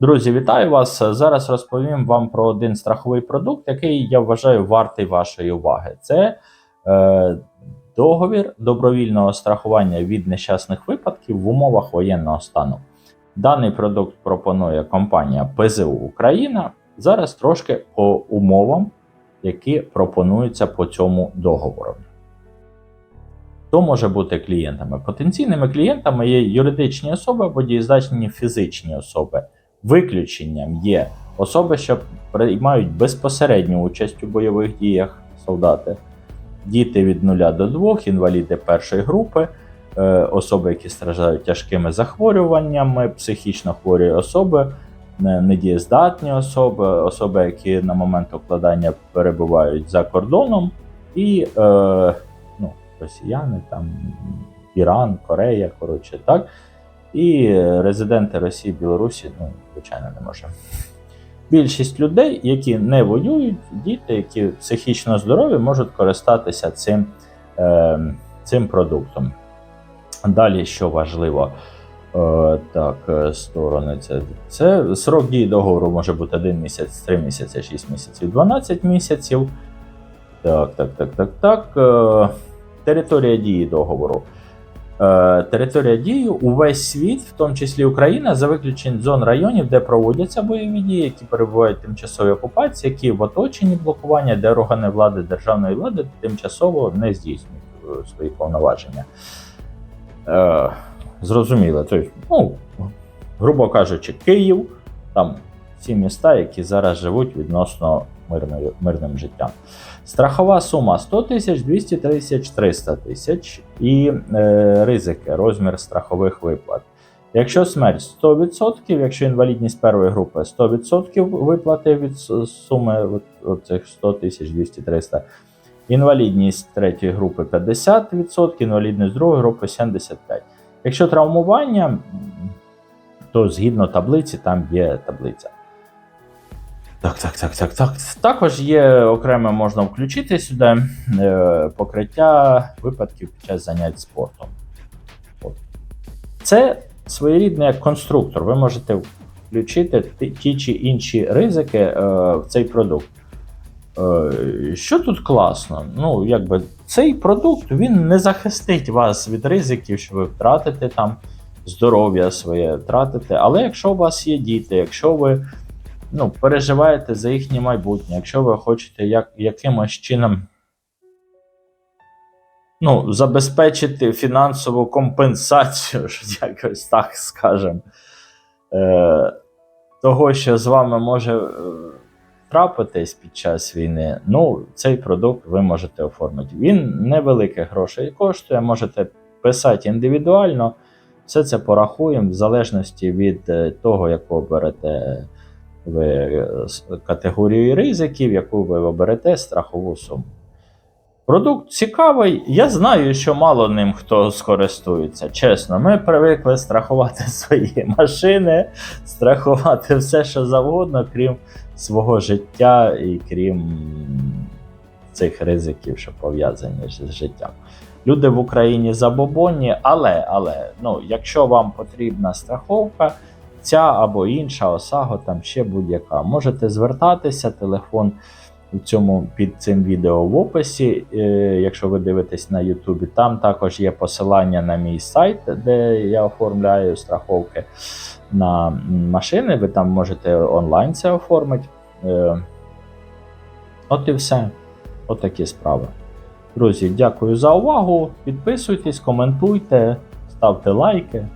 Друзі, вітаю вас! Зараз розповім вам про один страховий продукт, який я вважаю вартий вашої уваги. Це е, договір добровільного страхування від нещасних випадків в умовах воєнного стану. Даний продукт пропонує компанія ПЗУ Україна. Зараз трошки по умовам, які пропонуються по цьому договору. Хто може бути клієнтами? Потенційними клієнтами є юридичні особи або дієздатні фізичні особи. Виключенням є особи, що приймають безпосередню участь у бойових діях солдати, діти від 0 до 2, інваліди першої групи, е, особи, які страждають тяжкими захворюваннями, психічно хворі особи, недієздатні особи, особи, які на момент укладання перебувають за кордоном, і е, ну, росіяни, там, Іран, Корея, коротше, так. І е, резиденти Росії, Білорусі, ну, звичайно, не може. Більшість людей, які не воюють, діти, які психічно здорові, можуть користатися цим, е, цим продуктом. Далі, що важливо, е, так, е, сторони, це, це срок дії договору може бути 1 місяць, 3 місяці, 6 місяців, 12 місяців. Так, так, так, так, так. Е, територія дії договору. Е, Територія дії увесь світ, в тому числі Україна, за виключенням зон районів, де проводяться бойові дії, які перебувають в тимчасовій окупації, які в оточенні блокування, де органи влади державної влади тимчасово не здійснюють е, свої повноваження. Е, Зрозуміло. Тобто, ну, грубо кажучи, Київ, там ці міста, які зараз живуть відносно мирною, мирним життям. Страхова сума 100 тисяч, 200 тисяч, 300 тисяч і е, ризики, розмір страхових виплат. Якщо смерть 100%, якщо інвалідність першої групи 100% виплати від суми от, цих 100 тисяч, 200, 300, інвалідність третьої групи 50%, інвалідність другої групи 75%. Якщо травмування, то згідно таблиці, там є таблиця. Так, так, так, так, так. Також є окремо можна включити сюди е, покриття випадків під час занять спортом. От. Це своєрідний як конструктор. Ви можете включити ті- чи інші ризики е, в цей продукт. Е, що тут класно? Ну, якби цей продукт він не захистить вас від ризиків, що ви втратите там здоров'я своє, втратите. Але якщо у вас є діти, якщо ви ну, переживаєте за їхнє майбутнє, якщо ви хочете як, якимось чином ну, забезпечити фінансову компенсацію, якось так скажемо, е, того, що з вами може е, трапитись під час війни, ну, цей продукт ви можете оформити. Він невеликих грошей коштує, можете писати індивідуально. Все це порахуємо в залежності від е, того, яку оберете ви е, категорію ризиків, яку ви оберете страхову суму. Продукт цікавий. Я знаю, що мало ним хто скористується. Чесно, ми привикли страхувати свої машини, страхувати все, що завгодно, крім свого життя і крім цих ризиків, що пов'язані з життям. Люди в Україні забобонні, але, але ну, якщо вам потрібна страховка, ця або інша ОСАГО, там ще будь-яка. Можете звертатися, телефон у цьому під цим відео в описі. Е, якщо ви дивитесь на Ютубі, там також є посилання на мій сайт, де я оформляю страховки на машини. Ви там можете онлайн це оформити. Е, От і все. От справи. Друзі, дякую за увагу. Підписуйтесь, коментуйте, ставте лайки.